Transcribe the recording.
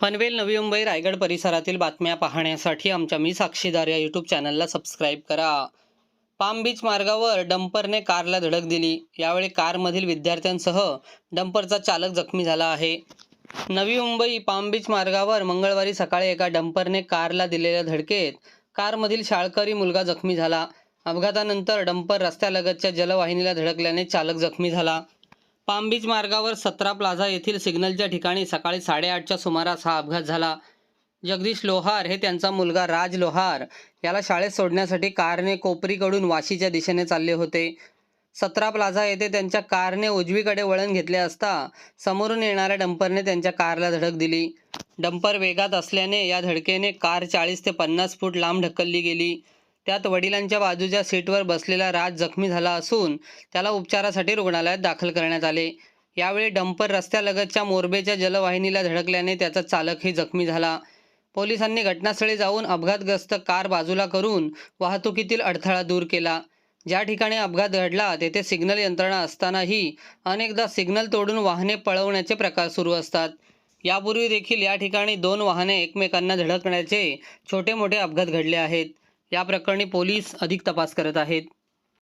पनवेल नवी मुंबई रायगड परिसरातील बातम्या पाहण्यासाठी आमच्या मी साक्षीदार या यूट्यूब चॅनलला सबस्क्राईब करा. पाम बीच मार्गावर डंपरने कारला धडक दिली. यावेळी कारमधील विद्यार्थ्यांसह डंपरचा चालक जखमी झाला आहे. नवी मुंबई पाम बीच मार्गावर मंगळवारी सकाळी एका डंपरने कारला दिलेल्या धडकेत कारमधील शाळकरी मुलगा जखमी झाला. अपघातानंतर डंपर रस्त्यालगतच्या जलवाहिनीला धडकल्याने चालक जखमी झाला. पाम बीच मार्गावर सतरा प्लाझा येथील सिग्नलच्या ठिकाणी सकाळी साडेआठच्या सुमारास हा अपघात झाला. जगदीश लोहार हे त्यांचा मुलगा राज लोहार. याला शाळेत सोडण्यासाठी कारने कोपरीकडून वाशीच्या दिशेने चालले होते. सतरा प्लाझा येथे त्यांच्या कारने उजवीकडे वळण घेतले असता समोरून येणाऱ्या डंपरने त्यांच्या कारला धडक दिली. डंपर वेगात असल्याने या धडकेने कार चाळीस ते पन्नास फूट लांब ढकलली गेली. त्यात वडिलांच्या बाजूच्या सीटवर बसलेला राज जखमी झाला असून त्याला उपचारासाठी रुग्णालयात दाखल करण्यात आले. यावेळी डंपर रस्त्यालगतच्या मोरबेच्या जलवाहिनीला धडकल्याने त्याचा चालकही जखमी झाला. पोलिसांनी घटनास्थळी जाऊन अपघातग्रस्त कार बाजूला करून वाहतुकीतील अडथळा दूर केला. ज्या ठिकाणी अपघात घडला तेथे सिग्नल यंत्रणा असतानाही अनेकदा सिग्नल तोडून वाहने पळवण्याचे प्रकार सुरू असतात. यापूर्वी देखील या ठिकाणी दोन वाहने एकमेकांना धडकण्याचे छोटे मोठे अपघात घडले आहेत. या प्रकरणी पोलीस अधिक तपास करत आहेत.